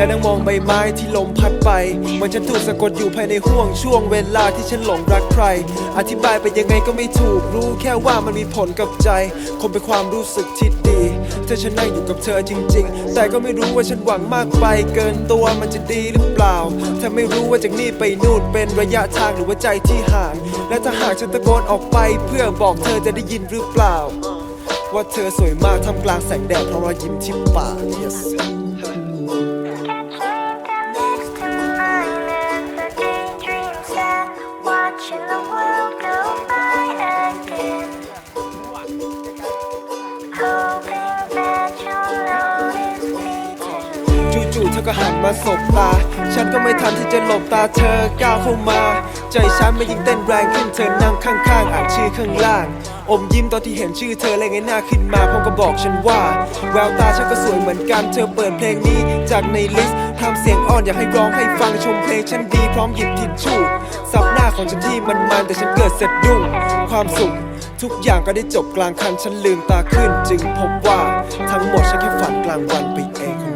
และนั่งมองใบไม้ที่ลมพัดไปเหมือนฉันถูกสะกดอยู่ภายในห่วงช่วงเวลาที่ฉันหลงรักใคร อธิบายไปยังไงก็ไม่ถูกรู้แค่ว่ามันมีผลกับใจ คงเป็นความรู้สึกที่ดีถ้าฉันนั่งอยู่กับเธอจริง ๆ แต่ก็ไม่รู้ว่าฉันหวังมากไป เกินตัวมันจะดีหรือเปล่า ถ้าไม่รู้ว่าจากนี่ไปนู่นเป็นระยะทางหรือว่าใจที่ห่าง และถ้าหากฉันตะโกนออกไป เพื่อบอกเธอจะได้ยินหรือเปล่า ว่าเธอสวยมากทำกลางแสงแดดเพราะรอยยิ้มที่ปาก yes เธอก็หันมาสบตา ฉันก็ไม่ทันที่จะหลบตาเธอก้าวเข้ามา ใจฉันไม่ยิ่งเต้นแรงขึ้นเธอนั่งข้างๆ อ่านชื่อข้างล่าง อมยิ้มตอนที่เห็นชื่อเธอเลยไงหน้าขึ้นมาพร้อมกับบอกฉันว่าแววตาฉันก็สวยเหมือนกันเธอเปิดเพลงนี้จากในลิสต์ทำเสียงอ่อนอยากให้ร้องให้ฟังชมเพลงฉันดีพร้อมหยิบทิชชู่สับหน้าของฉันที่มันมันแต่ฉันเกิดสะดุ้งความสุขทุกอย่างก็ได้จบกลางคันฉันลืมตาขึ้น จึงพบว่าทั้งหมดฉันแค่ฝันกลางวันไปเอง